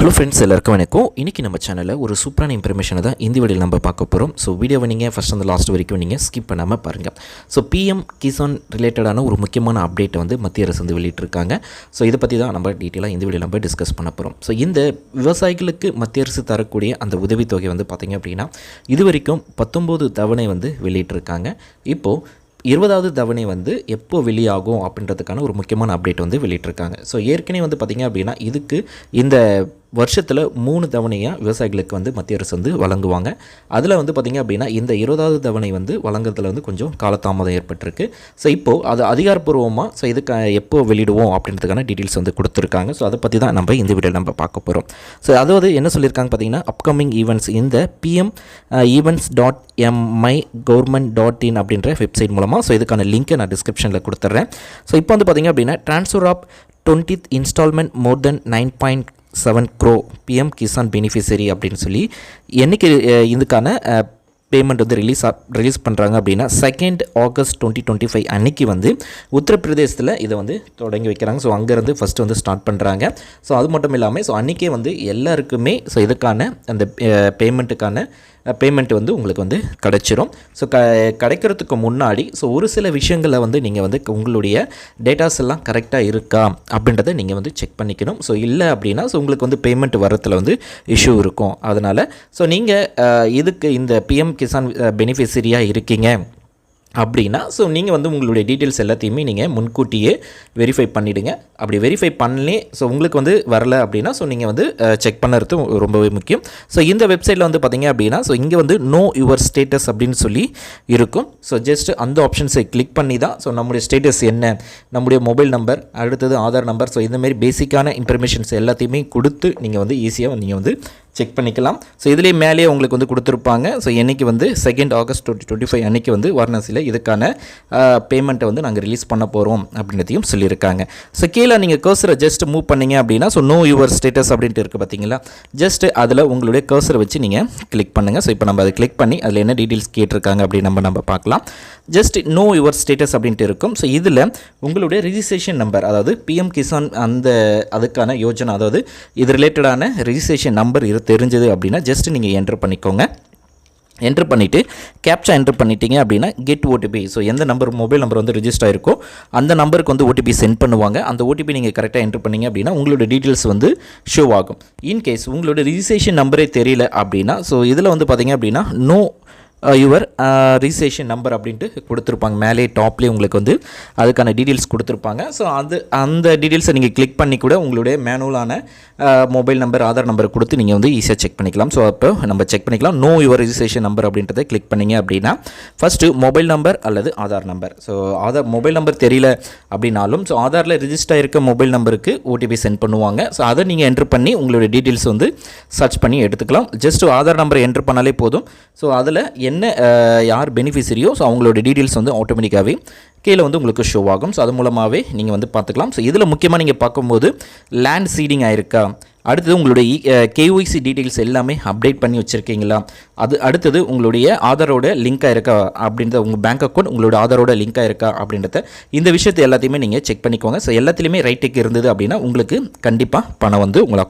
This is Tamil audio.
ஹலோ ஃப்ரெண்ட்ஸ் எல்லாருக்கும் வணக்கம். இன்றைக்கி நம்ம சேனலில் ஒரு சூப்பரான இன்ஃபர்மேஷனை தான் இந்த வீடியோவில் நம்ம பார்க்க போகிறோம் ஸோ வீடியோவை நீங்கள் ஃபஸ்ட் அந்த லாஸ்ட் வரைக்கும் நீங்கள் ஸ்கிப் பண்ணாமல் பாருங்கள் ஸோ பிஎம் கிசான் ரிலேட்டடான ஒரு முக்கியமான அப்டேட்டை வந்து மத்திய அரசு வந்து வெளியிட்டிருக்காங்க. ஸோ இதை பற்றி தான் நம்ம டீட்டெயிலாக இந்த வீடியோ நம்ம டிஸ்கஸ் பண்ண போகிறோம் ஸோ இந்த விவசாயிகளுக்கு மத்திய அரசு தரக்கூடிய அந்த உதவித்தொகை வந்து பார்த்திங்க அப்படின்னா இது வரைக்கும் பத்தொம்போது தவணை வந்து வெளியிட்டிருக்காங்க. இப்போது இருபதாவது தவணை வந்து எப்போ வெளியாகும் அப்படின்றதுக்கான ஒரு முக்கியமான அப்டேட் வந்து வெளியிட்டிருக்காங்க. ஸோ ஏற்கனவே வந்து பார்த்திங்க அப்படின்னா இதுக்கு இந்த வருஷத்தில் மூணு தவணையாக விவசாயிகளுக்கு வந்து மத்திய அரசு வந்து வழங்குவாங்க. அதில் வந்து பார்த்திங்க அப்படின்னா இந்த இருபதாவது தவணை வந்து வழங்குறதுல வந்து கொஞ்சம் காலதாமதம் ஏற்பட்டிருக்கு. ஸோ இப்போது அது அதிகாரப்பூர்வமாக ஸோ இதுக்கு எப்போ வெளியிடுவோம் அப்படின்றதுக்கான டீட்டெயில்ஸ் வந்து கொடுத்துருக்காங்க. ஸோ அதை பற்றி தான் நம்ம இந்த வீடியோவில் நம்ம பார்க்க போகிறோம் ஸோ அதாவது என்ன சொல்லியிருக்காங்க பார்த்தீங்கன்னா அப்கமிங் ஈவெண்ட்ஸ் இந்த PM events dot MI government dot in அப்படின்ற வெப்சைட் மூலமாக ஸோ இதுக்கான லிங்க்கை நான் டிஸ்கிரிப்ஷனில் கொடுத்துட்றேன் ஸோ இப்போ வந்து பார்த்திங்க அப்படின்னா transfer of twentieth instalment more than nine point seven crore PM Kisan beneficiary அப்படின்னு சொல்லி என்றைக்கு இதுக்கான பேமெண்ட் வந்து ரிலீஸ் ரிலீஸ் பண்ணுறாங்க அப்படின்னா second August twenty twenty five அன்றைக்கி வந்து உத்தரப்பிரதேசத்தில் இதை வந்து தொடங்கி வைக்கிறாங்க. ஸோ அங்கேருந்து ஃபஸ்ட்டு வந்து ஸ்டார்ட் பண்ணுறாங்க ஸோ அது மட்டும் இல்லாமல் ஸோ அன்றைக்கே வந்து எல்லாருக்குமே ஸோ இதுக்கான அந்த பேமெண்ட்டுக்கான பேமெண்ட் வந்து உங்களுக்கு வந்து கிடச்சிரும். ஸோ க கிடைக்கிறதுக்கு முன்னாடி ஸோ ஒரு சில விஷயங்களை வந்து நீங்கள் வந்து உங்களுடைய டேட்டாஸ் எல்லாம் கரெக்டாக இருக்கா அப்படின்றத நீங்கள் வந்து செக் பண்ணிக்கணும். ஸோ இல்லை அப்படின்னா ஸோ உங்களுக்கு வந்து பேமெண்ட் வரத்தில் வந்து இஷ்யூ இருக்கும். அதனால் ஸோ நீங்கள் இதுக்கு இந்த பிஎம் கிசான் பெனிஃபிஷரியாக இருக்கீங்க. அப்படின்னா ஸோ நீங்கள் வந்து உங்களுடைய டீட்டெயில்ஸ் எல்லாத்தையுமே நீங்கள் முன்கூட்டியே வெரிஃபை பண்ணிவிடுங்க அப்படி வெரிஃபை பண்ணி ஸோ உங்களுக்கு வந்து வரல அப்படின்னா ஸோ நீங்கள் வந்து செக் பண்ணுறது ரொம்பவே முக்கியம். ஸோ இந்த வெப்சைட்டில் வந்து பார்த்தீங்க அப்படின்னா ஸோ இங்கே வந்து நோ யுவர் ஸ்டேட்டஸ் அப்படின்னு சொல்லி இருக்கும். ஸோ ஜஸ்ட் அந்த ஆப்ஷன்ஸை கிளிக் பண்ணி தான் ஸோ நம்முடைய ஸ்டேட்டஸ் என்ன நம்முடைய மொபைல் நம்பர் அடுத்தது ஆதார் நம்பர் ஸோ இந்தமாரி பேசிக்கான இன்ஃபர்மேஷன்ஸ் எல்லாத்தையுமே கொடுத்து நீங்கள் வந்து ஈஸியாக நீங்கள் வந்து செக் பண்ணிக்கலாம். ஸோ இதுலேயே மேலேயே உங்களுக்கு வந்து கொடுத்துருப்பாங்க. ஸோ என்றைக்கு வந்து second August twenty twenty five அன்றைக்கி வந்து வாரணாசியில் இதுக்கான பேமெண்ட்டை வந்து நாங்கள் ரிலீஸ் பண்ண போகிறோம் அப்படின்றதையும் சொல்லியிருக்காங்க. ஸோ கீழே நீங்கள் கர்சரை ஜஸ்ட் மூவ் பண்ணீங்க அப்படின்னா ஸோ நோ யுவர் ஸ்டேட்டஸ் அப்படின்ட்டு இருக்குது பார்த்தீங்களா ஜஸ்ட் அதில் உங்களுடைய கர்சரை வச்சு நீங்கள் கிளிக் பண்ணுங்கள் ஸோ இப்போ நம்ம அதை கிளிக் பண்ணி அதில் என்ன டீட்டெயில்ஸ் கேட்டிருக்காங்க அப்படின்னு நம்ம நம்ம பார்க்கலாம். ஜஸ்ட் நோ யுவர் ஸ்டேட்டஸ் அப்படின்ட்டு இருக்கும். ஸோ இதில் உங்களுடைய ரிஜிஸ்ட்ரேஷன் நம்பர் அதாவது பிஎம் கிசான் அந்த அதுக்கான யோஜனா அதாவது இது ரிலேட்டடான ரிஜிஸ்ட்ரேஷன் நம்பர் இரு தெரிஞ்சது அப்படின்னா ஜஸ்ட் நீங்கள் என்ட்ரு பண்ணிக்கோங்க. என்ட்ரு பண்ணிவிட்டு கேப்சா என்ட்ரு பண்ணிட்டீங்க அப்படின்னா கெட் ஓடிபி ஸோ எந்த நம்பர் மொபைல் நம்பர் வந்து ரிஜிஸ்டர் ஆயிருக்கோ அந்த நம்பருக்கு வந்து ஓடிபி சென்ட் பண்ணுவாங்க. அந்த ஓடிபி நீங்கள் கரெக்டாக என்ட்ரு பண்ணிங்க அப்படின்னா உங்களோட டீட்டெயில்ஸ் வந்து ஷோ ஆகும். இன்கேஸ் உங்களோட ரிஜிஸ்ட்ரேஷன் நம்பரே தெரியல அப்படின்னா ஸோ இதில் வந்து பார்த்தீங்க அப்படின்னா நோ யுவர் ரிஜிஸ்ட்ரேஷன் நம்பர் அப்படின்ட்டு கொடுத்துருப்பாங்க. மேலே டாப்லேயே உங்களுக்கு வந்து அதுக்கான டீட்டெயில்ஸ் கொடுத்துருப்பாங்க. ஸோ அது அந்த டீட்டெயில்ஸை நீங்கள் கிளிக் பண்ணி கூட உங்களுடைய மேனுவலான மொபைல் நம்பர் ஆதார் நம்பர் கொடுத்து நீங்கள் வந்து ஈஸியாக செக் பண்ணிக்கலாம். ஸோ அப்போ நம்ம செக் பண்ணிக்கலாம். நோ யுவர் ரிஜிஸ்ட்ரேஷன் நம்பர் அப்படின்றத கிளிக் பண்ணீங்க அப்படின்னா ஃபஸ்ட்டு மொபைல் நம்பர் அல்லது Aadhaar number so Aadhaar mobile number தெரியல அப்படின்னாலும் ஸோ ஆதாரில் ரிஜிஸ்டர் இருக்க மொபைல் நம்பருக்கு ஓடிபி சென்ட் பண்ணுவாங்க. ஸோ அதை நீங்கள் என்ட்ரு பண்ணி உங்களுடைய டீட்டெயில்ஸ் வந்து சர்ச் பண்ணி எடுத்துக்கலாம். ஜஸ்ட் ஆதார் நம்பர் என்ட்ரு பண்ணாலே போதும். ஸோ அதில் என்ன யார் பெனிஃபிஷரியோ ஸோ அவங்களோட டீட்டெயில்ஸ் வந்து ஆட்டோமேட்டிக்காகவே கீழே வந்து உங்களுக்கு ஷோ ஆகும். ஸோ அது மூலமாகவே நீங்கள் வந்து பார்த்துக்கலாம். ஸோ இதில் முக்கியமாக நீங்கள் பார்க்கும்போது லேண்ட் சீடிங் ஆயிருக்கா? அடுத்தது உங்களுடைய e, கேஒய்சி டீட்டெயில்ஸ் எல்லாமே அப்டேட் பண்ணி வச்சுருக்கீங்களா? அது அடுத்தது உங்களுடைய ஆதாரோட லிங்காக இருக்கா அப்படின்றத உங்கள் பேங்க் அக்கௌண்ட் உங்களோட ஆதாரோட லிங்காக இருக்கா அப்படின்றத இந்த விஷயத்தை எல்லாத்தையுமே நீங்கள் செக் பண்ணிக்கோங்க. ஸோ எல்லாத்துலேயுமே ரைட்டுக்கு இருந்தது அப்படின்னா உங்களுக்கு கண்டிப்பாக பணம் வந்து உங்களை